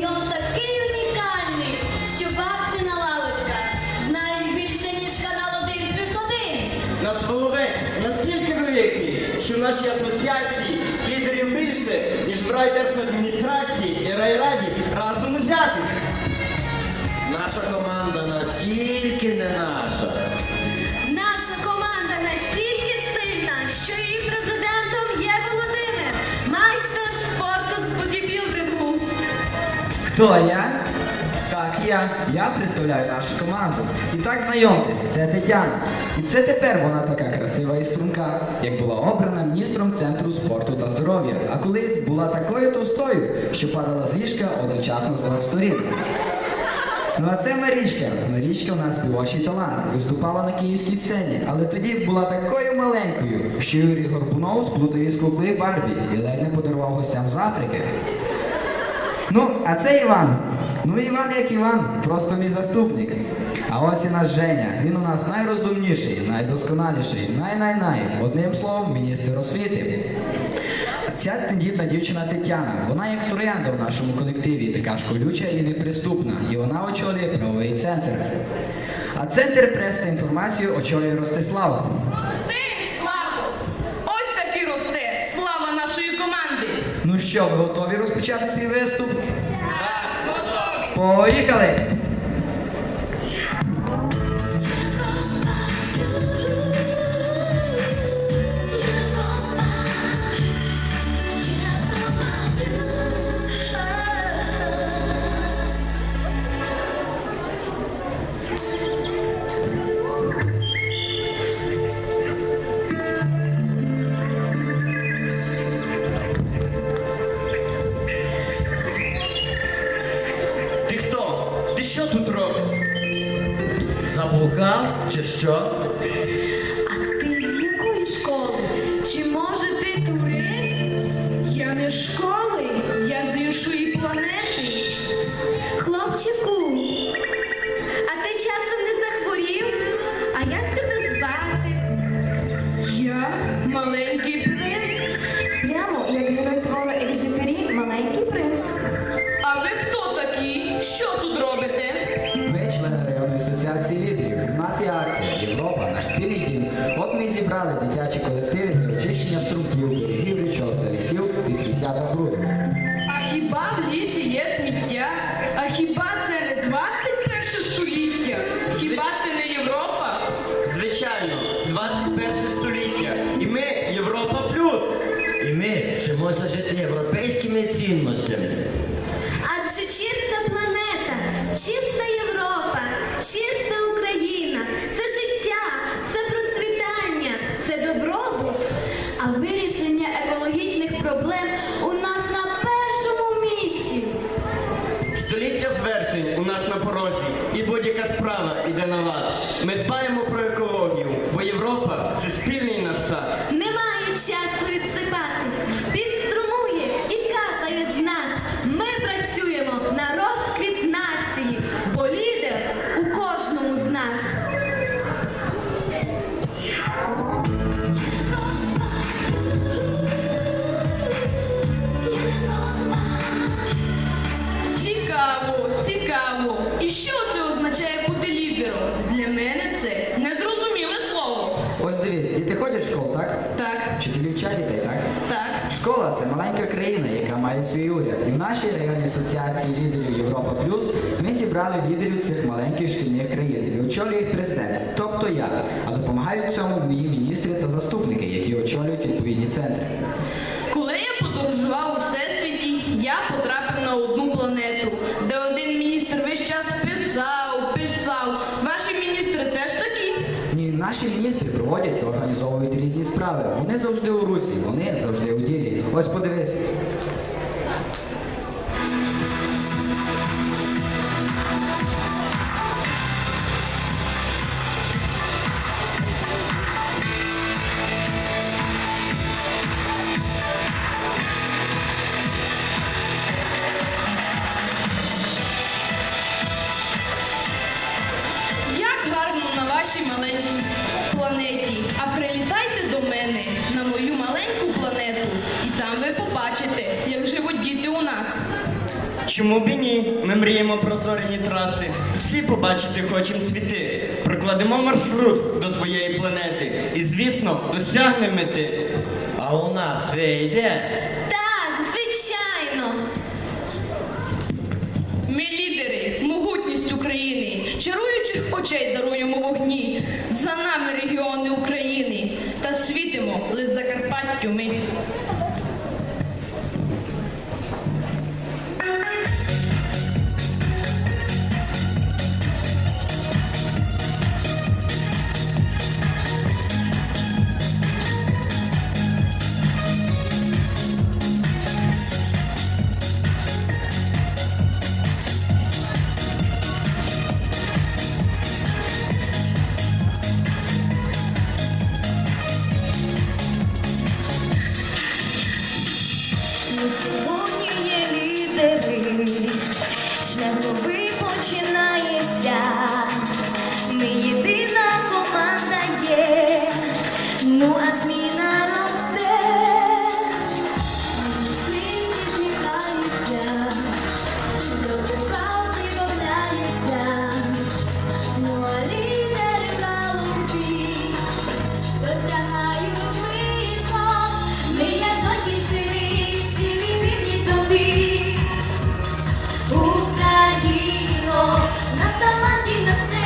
Прийом на лавочках знають більше, ніж канал 1 плюс Наш половець настільки великий, що в асоціації лідерів більше, ніж в райдержадміністрації і райраді разом взятих. Наша команда настільки не наша. Хто я? Так, я. Я представляю нашу команду. І так знайомтесь, це Тетяна. І це тепер вона така красива і струнка, як була обрана міністром центру спорту та здоров'я. А колись була такою товстою, що падала з ліжка одночасно з двох сторін. Ну а це Марічка. Марічка у нас співочий талант. Виступала на київській сцені, але тоді була такою маленькою, що Юрій Горбунов сплутав із куклею Барбі і ледь не подарував гостям з Африки. Ну, а це Іван. Ну, Іван як Іван, просто мій заступник. А ось і наш Женя. Він у нас найрозумніший, найдосконаліший, най-най-най. Одним словом, міністр освіти. Ця тендітна дівчина Тетяна, вона як троянда в нашому колективі, така ж колюча і неприступна. І вона очолює правовий центр. А центр прес та інформацію очолює Ростислава. Що, ви готові розпочати свій виступ? Так, готові. Поїхали! Чи що? А ти з якої школи? Чи може ти турист? Я не з школи, я з іншої планети. Хлопчику, а ти часом не захворів? А як тебе звати? Я маленький принц. Прямо як А хіба в лісі є сміття? А хіба це не 21 століття? Хіба це не Європа? Звичайно, 21 століття. І ми Європа Плюс. І ми вчимося жити європейськими цінностями. Століття звершень у нас на порозі, і будь-яка справа йде на лад. Ми дбаємо про екологію, бо Європа це спільний наш сад. Немає часу відсипатись, свій уряд. І в нашій районній асоціації лідерів Європа Плюс ми зібрали лідерів цих маленьких шкільних країн і очолює їх президент, тобто я. А допомагають в цьому мої міністри та заступники, які очолюють відповідні центри. Коли я подорожував у всесвіті, я потрапив на одну планету, де один міністр весь час писав, писав. Ваші міністри теж такі? Ні, наші міністри проводять та організовують різні справи. Вони завжди у русі, вони завжди у ділі. Ось подивись. Чому б і ні? Ми мріємо про зоряні траси. Всі побачити хочемо світи. Прокладемо маршрут до твоєї планети. І, звісно, досягнемо мети. А у нас вийде. Так, звичайно. Ми лідери, могутність України, чаруючих очей даруємо вогні. За нами регіони України та світимо лиш Закарпаттю ми. Сьогодні є лідери, шлях новий починається. lagi no nasa man din natin